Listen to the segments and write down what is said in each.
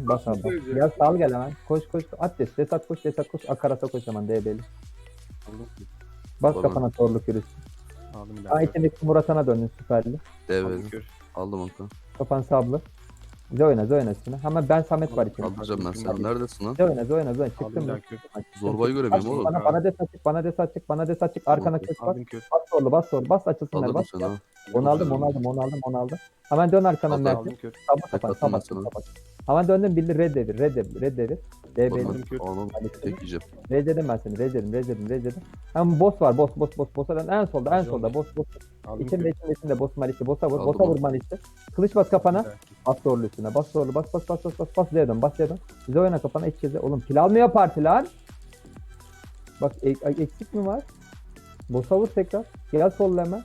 Bas abi. söyleyeceğim. Gel sal gel hemen. Koş koş. At des. Desat koş. Desat koş. Akarata koş hemen DB'li. Bas kafana torluk yürüsün. Aldım bir Sağ daha. içindeki Murat'ana döndün süperli. Evet. Aldım kör. Aldım onu. Kafan sablı. Zoyna Zoyna üstüne. Hemen ben Samet var içinde. Kaldıracağım ben seni. Neredesin lan? Zoyna Zoyna Zoyna. Daha kör. Zorbayı göremiyorum oğlum. Bana, bana des açık. Bana des açık. Bana des açık. Arkana kes. Aldım kör. Bas sorlu bas sorlu. Bas açılsınlar. Aldım Bas. seni ha. Onu aldım onu aldım onu aldım onu aldım. Hemen dön arkana Aldım, Mert'e. Aldım. Sabah kapan sabah sabah. Hemen döndüm bildi red devir red devir red devir. DB'li. Aldım. Aldım. Tek yiyeceğim. Rezledim ben seni. Rezledim, rezledim, rezledim. Hem boss var. Boss, boss, boss, boss'a dön. En solda, en solda. Boss, boss. Aldım İçinde, içinde, içinde. Boss malisi. Boss'a vur. Aldım Boss'a onu. vur malisi. Kılıç bas kafana. Bas doğru üstüne. Bas doğru. Bas, bas, bas, bas, bas. Bas Z'ye dön. Bas Z'ye dön. Bize oyna kafana. İç çize. Oğlum kill almıyor parti lan. Bak e- eksik mi var? Boss'a vur tekrar. Gel solla hemen.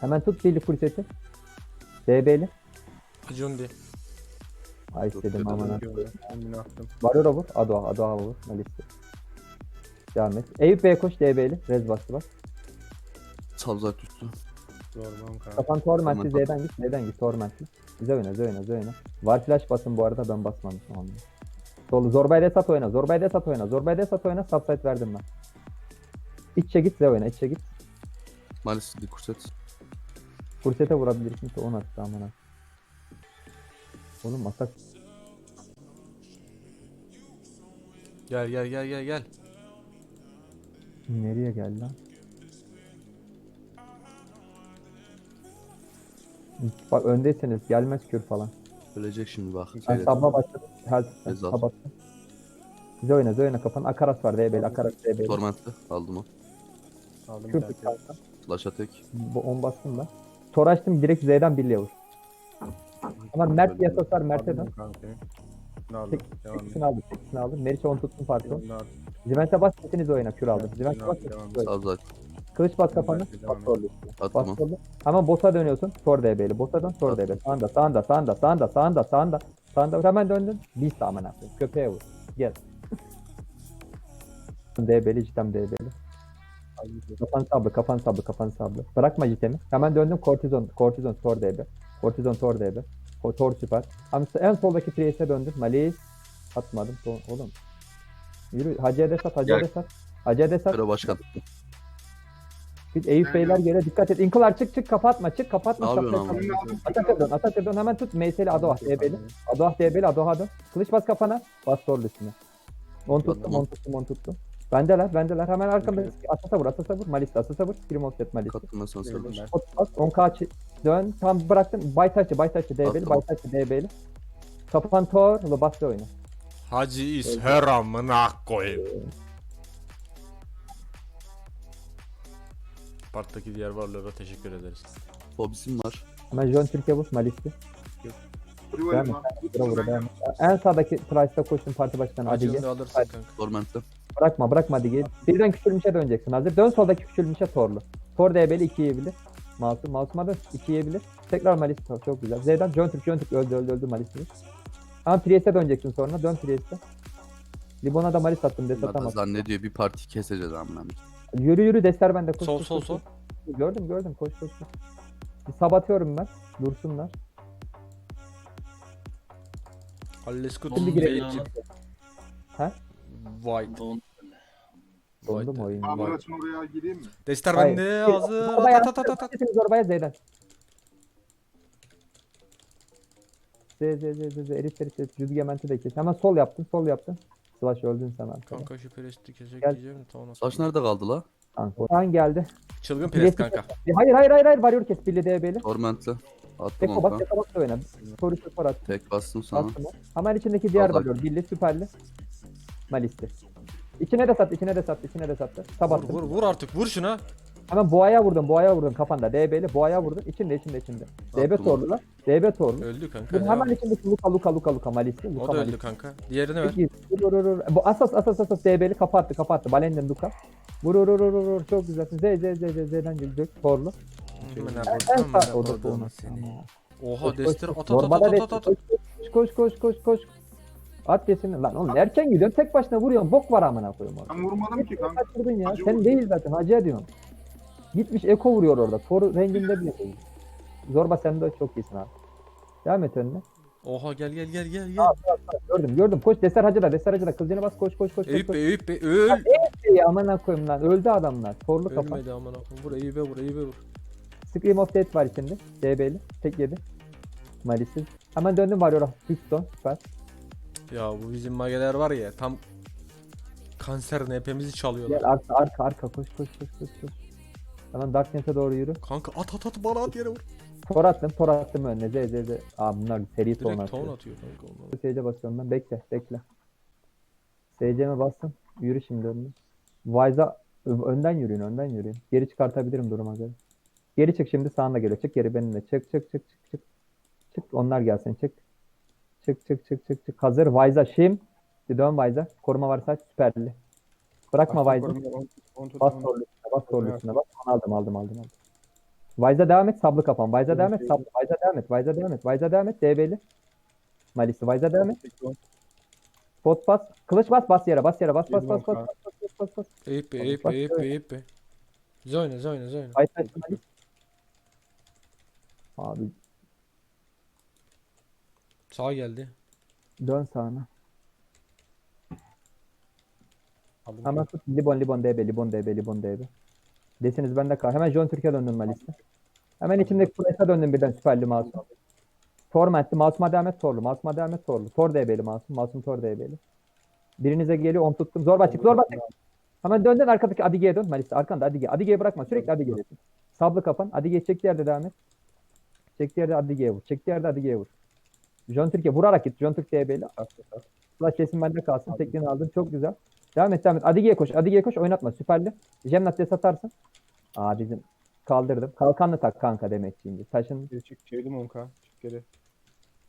Hemen tut birli furseti. DB'li. Jundi. Ay istedim aman. Onu attım. Varıyor vur. Adoğa, Adoğa vur. Malisi. Devam et. Eyüp Bey'e koş DB'li. Rez bastı bak. Sabzak üstü. Zorlamam kanka. Kapan Torment'li Torment Z'den git. Z'den git Torment'li. Bize oyna, bize oyna, bize oyna. Var flash basın bu arada ben basmamışım onu. Solu Zorbay Desat oyna, Zorbay Desat oyna, Zorbay Desat oyna. Subside verdim ben. İçe git, Z oyna, içe git. Maalesef bir kurset. Fursete vurabilirsin onu attı amına. Oğlum atak Gel gel gel gel gel. nereye geldi lan? Bak öndeyseniz gelmez kür falan. Ölecek şimdi bak. Ben sabla başladım. Her kapattım. Bize oyna, oyna kapan. Akaras var DB'li, Akaras DB'li. Torment'te. Aldım o. Aldım bir Kür daha tut kör. kanka. Flash'a tek. Bu 10 bastım da. Tor açtım direkt Z'den birliğe vur. Ama Mert yasasar Mert'e dön. Ne et. tekisini aldım, tekisini aldım. Meriç'e 10 tuttum et. Zimente bas sesiniz oyna kür aldım. Zimente Devam bas et. oyna. Sabzak. Kılıç bas kafanı. Bas. Hemen boss'a dönüyorsun. Tor DB'li. Boss'a dön. Tor Attım. DB. Sağında, sağında, sağında, sağında, sağında, sağında. Sağında. Hemen döndün. Bir sağına koyayım. Köpeğe vur. Gel. DB'li cidden DB'li. Kafan sablı, kafan sablı, kafan sablı. Bırakma jitemi. Hemen döndüm kortizon, kortizon, tor DB. Kortizon, tor DB. Kotor süper. Ama en soldaki Priest'e döndüm. Malis. Atmadım. Oğlum. Yürü. Hacı'ya de sat. Hacı'ya de sat. Hacı'ya de sat. Kara başkan. Biz Eyüp Beyler yere dikkat et. İnkalar çık çık kapatma çık kapatma. Ne yapıyorsun ama? Atak'a dön Atak'a dön hemen tut. Meyseli Adoah DB'li. Adoah DB'li Adoah'a dön. Kılıç bas kafana. Bas torlu üstüne. On tuttum on tuttum on tuttum. Bendeler bendeler hemen arkamda. Asasa vur asasa vur. Maliste asasa vur. Scream offset maliste. Katılma sonsörler. 10k dön. Tam bıraktım. Baytaçı Baytaçı DB'li. Baytaçı DB'li. Kapan bas da oyna. Hacı is her amına koyayım. Parktaki diğer varlara teşekkür ederiz. Hobisim var. John Türkiye vur. Rival'im Devam var. Vura vura devam et. En sağdaki Price'da koştun parti başkanı Hacı Adige. Jundi alırsın kanka. Torment'te. Bırakma bırakma Adige. Birden küçülmüşe döneceksin hazır. Dön soldaki küçülmüşe torlu. Tor DB'li 2 yiyebilir. Masum. Masum'a da 2 yiyebilir. Tekrar Malis. Çok güzel. Z'den John Türk. John Türk öldü öldü öldü Malis'i. Ama Priest'e döneceksin sonra. Dön Priest'e. Libon'a da Malis attım. Des Zaten atamaz. zannediyor bir parti keseceğiz amına. Yürü yürü Dester bende. Koş, Sol koş, sol koş, sol. koş. Gördüm gördüm. Koş koş koş. Bir sabatıyorum ben. Dursunlar. Alles gut. Şimdi girelim. White. Dondu mu oyun? Abi açın oraya gireyim mi? Dester Hayır. bende hazır. Zorbaya Ta ta ta ta ta. Sesini zorbaya Z'den. Z Z Z Z Z Eris Eris Eris Cüzgementi de kes. Hemen sol yaptın sol yaptın. Slash öldün sen arkada. Kanka şu presti kesecek Gel. diyeceğim de tamam. Saç nerede kaldı la? Kanka. Kaan geldi. Çılgın prest kanka. Hayır hayır hayır hayır varıyor kes Billy DB'li. Torment'te. Attım Tek onu bas kan. tek bas da oyna. Soru sıfır at. Tek bastım sana. Bastım o. Hemen içindeki diğer Allah. varıyor. Billy süperli. Malisti. İçine de sat, içine de sat, içine de sattı. Vur Sabattım. vur vur artık vur şuna. Hemen boğaya vurdum, boğaya vurdum kafanda. DB'li boğaya vurdum. İçinde, içinde, içinde. DB Attım torlular. DB torlu. Öldü kanka. Dur, devam. hemen içindeki Luka, Luka, Luka, Luka, Malisti. Luka, O da öldü Malisti. kanka. Diğerini ver. Peki, vur, vur, vur. Bu asas, asas, asas DB'li kapattı, kapattı. Balenden Luka. Vur, vur, vur, vur, vur. Çok güzelsin. Z, Z, Z, Z, Z'den gelecek. Torlu. Amına En sağ, amına o da koydum onu. seni. Koş, Oha koş, koş. at at at Normada at de- at at. Koş, koş, koş, koş. At desini. Lan oğlum erken gidiyorsun. Tek başına vuruyorsun. Bok var amına koyayım orada. Ben vurmadım ki kanka. Kaçırdın ya. Hacı Sen vurdu. değil zaten. Hacıya diyorsun. Gitmiş Eko vuruyor orada. Toru renginde bile değil. Zorba sen de çok iyisin abi. Devam et önüne. Oha gel gel gel gel gel. Gördüm gördüm. Koş Deser Hacı'da. Deser Hacı'da. Kılıcını bas koş koş koş. koş, Eyüp koş. Bey Eyüp Bey öl. Ey, aman koyayım lan. Öldü adamlar. Torlu kafa. Ölmedi aman akım. Vur Eyüp'e vur Eyüp'e vur. Scream of Death var içinde. DB'li. Tek yedi. Malissiz. Hemen döndüm Warrior'a. Houston. Süper. Ya bu bizim mageler var ya tam kanserin hepimizi çalıyorlar. Gel arka arka arka. Koş koş koş koş. koş. Hemen Darkness'e doğru yürü. Kanka at at at bana at yere vur. Tor attım. Tor attım önüne. Z z z. Aa bunlar seri ton Direkt ton atıyor. atıyor kanka onlar. SC basıyorum ben. Bekle, bekle. SC'me bastım. Yürü şimdi önüne. Wise'a önden yürüyün, önden yürüyün. Geri çıkartabilirim duruma göre. Geri çık şimdi sağında geliyor. Çık geri benimle. Çık çık çık çık çık. Çık onlar gelsin çık. Çık çık çık çık çık. Hazır Wise'a şimdi. Bir dön Wise'a. Koruma varsa süperli. Bırakma Wise'ı. Bas torlu üstüne, bas torlu üstüne. Bas. Aldım aldım aldım aldım. Wise'a devam et, sablı kafam. Wise'a devam et, sablı. Wise'a devam et, Wise'a devam et, Wise'a devam et. DB'li. Malisi Wise'a devam et. Pot bas. Kılıç bas bas yere bas yere bas bas bas bas bas bas bas şöyle. Bey Eyüp Bey. Zoyna zoyna zoyna. Malis. Abi Sağ geldi. dön sağına. Hemen tut. Libon Libon DB Libon DB Libon DB. Desiniz bende kal. Hemen John Türkiye döndüm Malis'te. Hemen içindeki Price'a döndüm birden süperli masum. Torment'li. Masum'a devam et Torlu. Masum'a devam et Torlu. Tor DB'li masum. Masum Tor DB'li. Birinize geliyor. On tuttum. Zorba çık. Zorba çık. Hemen döndün arkadaki Adige'ye dön. Malis'te. Arkanda Adige. Adige'ye bırakma. Sürekli Adige'ye. Sablı kapan. Adige'ye çektiği yerde devam et. Çektiği yerde Adige'ye vur. Çektiği yerde Adige'ye vur. John Türkiye vurarak git. John Türk DB'li. Flash resim bende kalsın. Tekniğini aldım. Çok güzel. Devam et devam et. Adige'ye koş. Adige'ye koş. Oynatma. Süperli. Jemnat des atarsın. Aa bizim kaldırdım. Kalkanlı tak kanka demek şimdi. Taşın. Çık. Çevirdim 10k. Çık geri.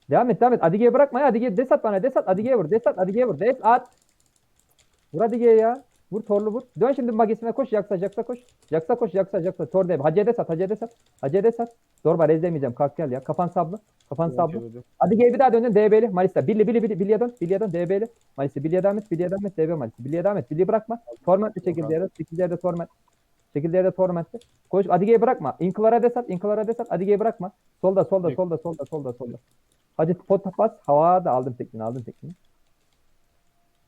Devam et devam et. Adige'ye bırakma ya. Adige'ye des at bana. Des at. Adige'ye vur. Des at. Adige'ye vur. Des at. Vur Adige'ye ya. Vur torlu vur. Dön şimdi magesine koş. Yaksa yaksa koş. Yaksa koş. Yaksa yaksa. Tor dev. Hacı'ya des at. Hacı'ya des at. Hacı'ya des at. Zorba rezlemeyeceğim. Kalk gel ya. Kafan sablı. Kafan sablı. Çevirdim. Adige'ye bir daha döndün DB'li. Malista. Billy Billy Billy. Billy'e dön. Billy'e dön. DB'li. Malista. Billy'e devam et. Billy'e devam et. DB Malista. Billy'e devam et. Billy'e bırakma. Torment'li çekildi yere. Çekildi yerde Torment. Çekildi yerde Torment'li. Koş. Adige'ye bırakma. Inklara desat. Inklara desat. Adige'ye bırakma. Solda solda solda solda solda solda. Hadi pot bas. Havada aldım tekniğini. Aldım tekniğini.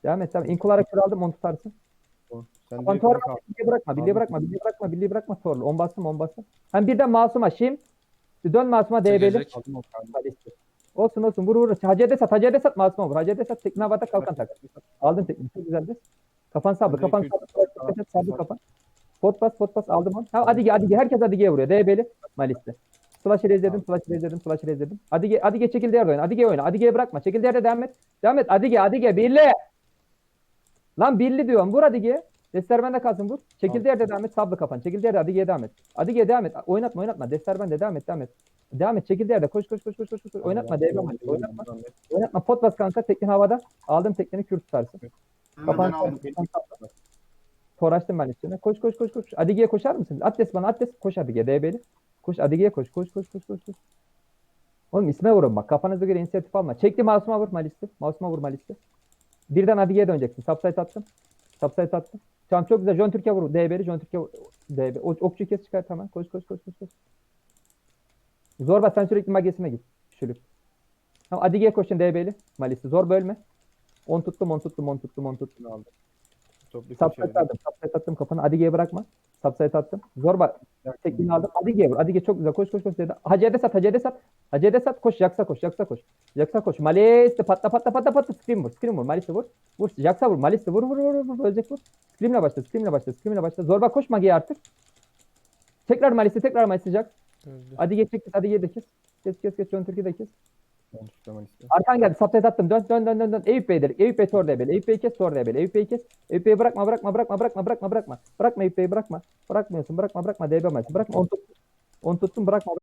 Devam et. Devam. Inklara kür aldım. Onu tutarsın. Sen Torment. 10k. Billy'e bırakma. Aldım. bırakma. Billy'e bırakma. Billy'e bırakma. Torlu. On bastım. On bastım. Hem birden masuma. Şimdi. Dön masuma DB'li. Çekecek. Aldım 10k. Kalesi. Olsun olsun vur vur. Hacıya desat, hacıya desat masuma vur. Hacıya desat tekne havada kalkan tak. Aldın tekne çok güzeldi. Kafan Hadi kafan sablı, sablı, sablı kafan. Pot bas, pot bas aldım onu. Ha Adige, Adige. Herkes Adige'ye vuruyor. DB'li, Malis'te. Slash'ı rezledim, Slash'ı rezledim, Slash'ı rezledim. Adige, Adige çekildi yerde oyna. Adige oyna. Adige'ye bırakma. Çekildi yerde devam et. Devam et. Adige, Adige. Birli. Lan birli diyorum. Vur Adige'ye. Destler bende kalsın vur. Çekildi yerde devam et. Sablı kapan. Çekildi yerde Adige'ye devam et. Adige'ye devam et. Oynatma oynatma. Destler bende devam et devam et. Devam et. Çekildi yerde. Koş koş koş koş koş. koş. Oynatma. DB Malis. Oynatma. Oynatma. Pot bas kanka. Teknin havada. Aldım tekneni kür tutarsın. Kapan ben aldım. Tor açtım ben üstüne. Koş koş koş koş. Adige'ye koşar mısın? Atles bana Atles. Koş Adige. DB'li. Koş Adige'ye koş. Koş koş koş koş. koş. Oğlum isme vurun bak. Kafanıza göre inisiyatif alma. Çekti Masum'a vur Malis'i. Masum'a vur Malis'i. Birden Adige'ye döneceksin. Subside attım. Subside attım. Tamam çok güzel. John Türkiye vur. DB'li. John Türkiye vur. DB. O, okçu kes çıkar tamam. Koş koş koş koş koş. Zorba sen sürekli magesine git. Şülük. Tamam Adige'ye koşun DB'li. Malis'i. Zor bölme. On tuttum, on tuttum, on tuttum, on tuttum. aldım. Toplu attım, subside attım kafanı. Adige'ye bırakma. Subside attım. Zorba tekniğini aldım. Adige'ye vur. Adige çok güzel. Koş koş koş dedi. Hacı'ya de sat, Hacı'ya de sat. Hacı'ya de sat. Koş. Yaksa koş. Yaksa koş. Yaksa koş. Malis'te patla patla patla patla. Scream vur. Scream vur. Malis'te vur. Vur. Yaksa vur. Malis'te vur vur vur vur. vur. Ölecek vur. Scream'le başla. Scream'le başla. Scream'le başla. Zorba koş Magi'ye artık. Tekrar Malis'te. Tekrar Malis'te. Öldü. Adige çek. Adige'ye de kes. Kes kes kes. John Türkiye de kes. aldım. Arkan geldi. Subside attım. Dön dön dön dön dön. Eyüp Bey dedik. Eyüp Bey tor debeli. Eyüp Bey kes tor debeli. Eyüp Bey kes. Eyüp Bey'i bırakma bırakma bırakma bırakma bırakma bırakma. Bırakma Eyüp Bey'i bırakma. Bırakmıyorsun. Bırakma bırakma maçı. Bırakma. On tuttum. On tuttum bırakma.